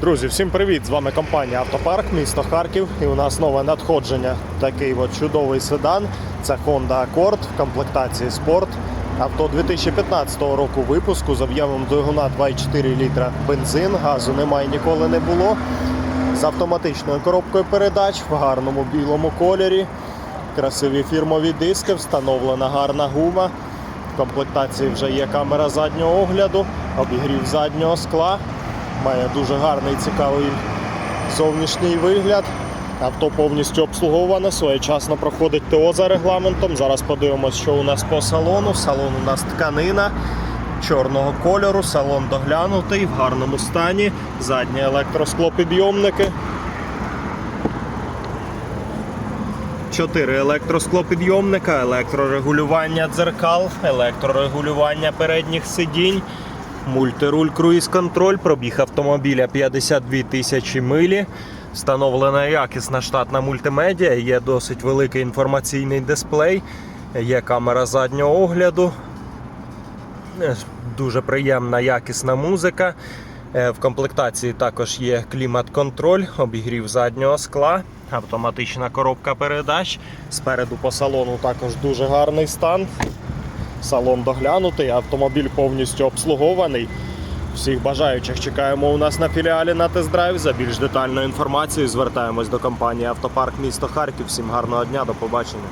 Друзі, всім привіт! З вами компанія Автопарк, місто Харків. І у нас нове надходження. Такий от чудовий седан. Це Honda Accord в комплектації Sport. Авто 2015 року випуску з об'ємом двигуна 2,4 літра бензин. Газу немає ніколи не було. З автоматичною коробкою передач в гарному білому кольорі. Красиві фірмові диски, встановлена гарна гума. В комплектації вже є камера заднього огляду, обігрів заднього скла. Має дуже гарний цікавий зовнішній вигляд. Авто повністю обслуговане, своєчасно проходить ТО за регламентом. Зараз подивимось, що у нас по салону. Салон у нас тканина чорного кольору, салон доглянутий, в гарному стані, задні електросклопідйомники. Чотири електросклопідйомника, електрорегулювання дзеркал, електрорегулювання передніх сидінь, мультируль круїз контроль, пробіг автомобіля 52 тисячі милі. Встановлена якісна штатна мультимедіа, є досить великий інформаційний дисплей, є камера заднього огляду, Е, Дуже приємна якісна музика. Е, В комплектації також є клімат-контроль, обігрів заднього скла, автоматична коробка передач. Спереду по салону також дуже гарний стан. Салон доглянутий, автомобіль повністю обслугований. Всіх бажаючих чекаємо у нас на філіалі на тест-драйв. За більш детальною інформацією звертаємось до компанії Автопарк місто Харків. Всім гарного дня, до побачення.